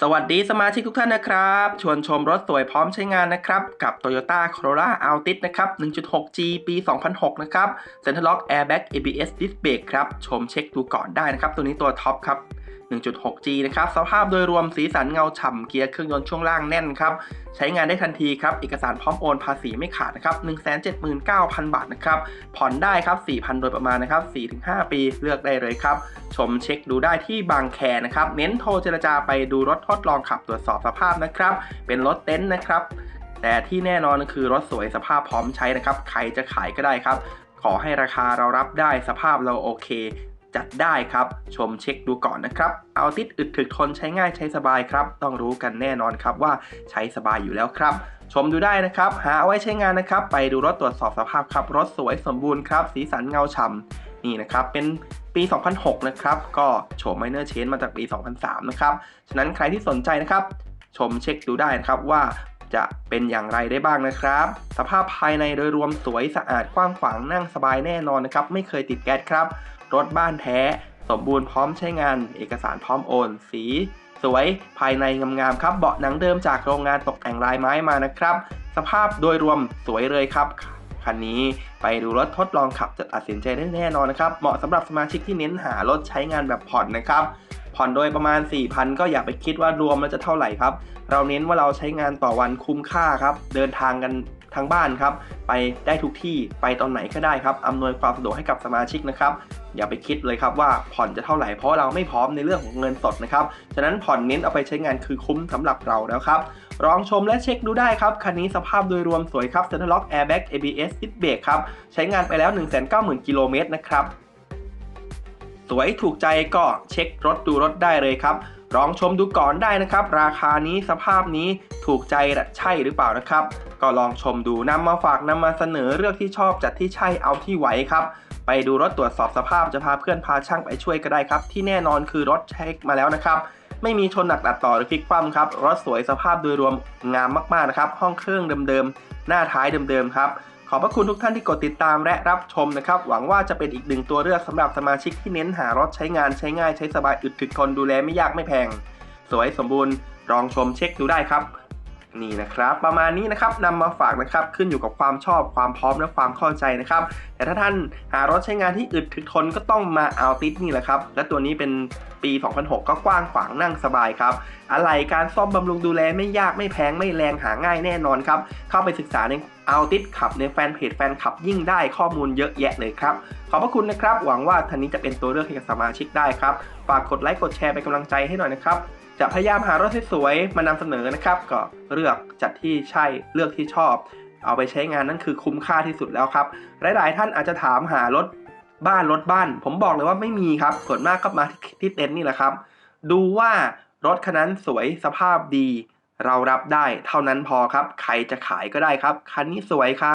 สวัสดีสมาชิกทุกท่านนะครับ ชวนชมรถสวยพร้อมใช้งานนะครับ กับ Toyota Corolla Altis นะครับ 1.6G ปี 2006 นะครับ Center Lock Airbag ABS Disc Brake ครับ ชมเช็คดูก่อนได้นะครับ ตัวนี้ตัวท็อปครับ 1.6G นะครับ สภาพโดยรวมสีสันเงาฉ่ำเกียร์เครื่องยนต์ช่วงล่างแน่นครับ ใช้งานได้ทันทีครับ เอกสารพร้อมโอนภาษีไม่ขาดนะครับ 179,000 บาทนะครับ ผ่อนได้ครับ 4,000 โดยประมาณนะครับ 4-5 ปีเลือกได้เลยครับ ชมเช็คดูได้ที่บางแคนะครับ เน้นโทรเจรจาไปดูรถทดลองขับตรวจสอบสภาพนะครับ เป็นรถเต็นท์นะครับ แต่ที่แน่นอนคือรถสวยสภาพพร้อมใช้นะครับ ใครจะขายก็ได้ครับ ขอให้ราคาเรารับได้สภาพเราโอเค จัดได้ครับ ชมเช็คดูก่อนนะครับ เอาติดอึดถึกทนใช้ง่ายใช้สบายครับ ต้องรู้กันแน่นอนครับว่าใช้สบายอยู่แล้วครับชมดูได้นะครับ หาเอาไว้ใช้งานนะครับ ไปดูรถตรวจสอบสภาพครับ รถสวยสมบูรณ์ครับ สีสันเงาฉ่ำนี่นะครับ เป็นปี 2006 นะครับ ก็โฉมไมเนอร์เชนมาจากปี 2003 นะครับ ฉะนั้นใครที่สนใจนะครับ ชมเช็คดูได้นะครับว่า จะเป็นอย่างไรได้บ้างนะครับ สภาพภายในโดยรวมสวยสะอาดกว้างขวางนั่งสบายแน่นอนนะครับไม่เคยติดแก๊สครับ รถบ้านแท้ สมบูรณ์พร้อมใช้งาน เอกสารพร้อมโอน สีสวยภายในงามๆครับ เบาะหนังเดิมจากโรงงานตกแต่งลายไม้มานะครับ สภาพโดยรวมสวยเลยครับคันนี้ไปดูรถทดลองขับจะตัดสินใจได้แน่นอนนะครับ เหมาะสำหรับสมาชิกที่เน้นหารถใช้งานแบบผ่อนนะครับ ผ่อนโดยประมาณ 4,000 ก็อย่าไปคิดว่ารวมแล้วจะเท่าไหร่ครับ เราเน้นว่าเราใช้งานต่อวันคุ้มค่าครับ เดินทางกันทั้งบ้านครับ ไปได้ทุกที่ไปตอนไหนก็ได้ครับอำนวยความสะดวกให้กับสมาชิกนะครับ อย่าไปคิดเลยครับว่าผ่อนจะเท่าไหร่เพราะเราไม่พร้อมในเรื่องของเงินสดนะครับฉะนั้นผ่อนเน้นเอาไปใช้งานคือคุ้มสำหรับเราแล้วครับลองชมและเช็คดูได้ครับ คันนี้สภาพโดยรวมสวยครับ Center Lock Airbag ABS Disc Brake ครับใช้งานไปแล้ว 190,000กิโลเมตรนะครับ สวยถูกใจก็เช็ครถดูรถได้เลยครับลองชมดูก่อนได้นะครับ ราคานี้สภาพนี้ถูกใจใช่หรือเปล่านะครับ ก็ลองชมดูนำมาฝากนำมาเสนอเลือกที่ชอบจัดที่ใช่เอาที่ไหวครับไปดูรถตรวจสอบสภาพจะพาเพื่อนพาช่างไปช่วยก็ได้ครับ ที่แน่นอนคือรถเช็คมาแล้วนะครับ ไม่มีชนหนักตัดต่อหรือพลิกคว่ำครับรถสวยสภาพโดยรวมงามมากๆนะครับ ห้องเครื่องเดิมๆ หน้าท้ายเดิมๆครับ อบพระคุณทุกท่านที่กดติดตามและรับชมนะครับ หวังว่าจะเป็นอีกหนึ่งตัวเลือกสำหรับสมาชิกที่เน้นหารถใช้งานใช้ง่ายใช้สบายอึดถึกทนดูแลไม่ยากไม่แพง สวยสมบูรณ์ลองชมเช็คดูได้ครับ นี่นะครับประมาณนี้นะครับนำมาฝากนะครับขึ้นอยู่กับความชอบความพร้อมและความเข้าใจนะครับ แต่ถ้าท่านหารถใช้งานที่อึดถึกทนก็ต้องมาเอาติสนี่แหละครับ และตัวนี้เป็นปี 2006 ก็กว้างขวางนั่งสบายครับ อะไรการซ่อมบำรุงดูแลไม่ยากไม่แพงไม่แรงหาง่ายแน่นอนครับ เข้าไปศึกษาในเอาติสขับในแฟนเพจแฟนคลับยิ่งได้ข้อมูลเยอะแยะเลยครับ อบพระคุณนะครับ หวังว่าทันนี้จะเป็นตัวเลือกให้กับสมาชิกได้ครับ ฝากกดไลค์กดแชร์เป็นกำลังใจให้หน่อยนะครับ จะพยายามหารถสวยๆมานำเสนอนะครับ ก็เลือกจัดที่ใช่เลือกที่ชอบ เอาไปใช้งานนั่นคือคุ้มค่าที่สุดแล้วครับหลายๆ ท่านอาจจะถามหารถบ้านรถบ้าน ผมบอกเลยว่าไม่มีครับส่วนมากก็มาที่เต็นท์นี่แหละครับ ดูว่ารถคันนั้นสวยสภาพดี เรารับได้เท่านั้นพอครับ ใครจะขายก็ได้ครับ คันนี้สวยครับ